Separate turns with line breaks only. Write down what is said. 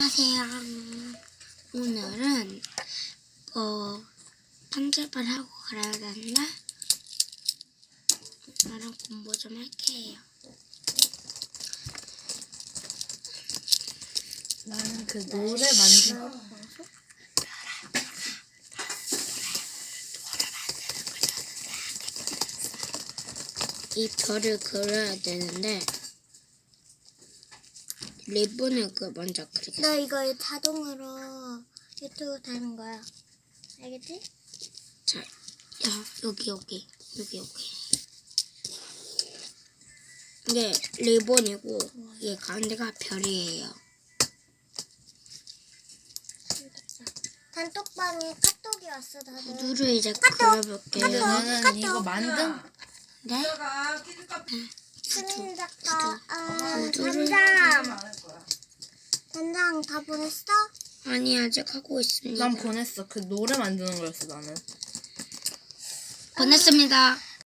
안녕하세요. 오늘은 어 편집을 하고 그래야 되는데 나랑 공부 좀 할게요.
나는 그 노래 만든
이 별을 그려야 되는데 리본을 그 먼저 그리겠습니다.
너 이거 자동으로 유튜브 되는 거야. 알겠지?
자, 야 여기 여기 여기 여기. 이게 리본이고 이게 가운데가 별이에요.
단톡방에 카톡이 왔어 다들.
구두를 이제 그려볼게요.
너는 이거 만든
네?
수민 작가, 아, 단장, 단장 다 보냈어?
아니 아직 하고 있습니다.
난 보냈어 그 노래 만드는 거였어 나는
보냈습니다.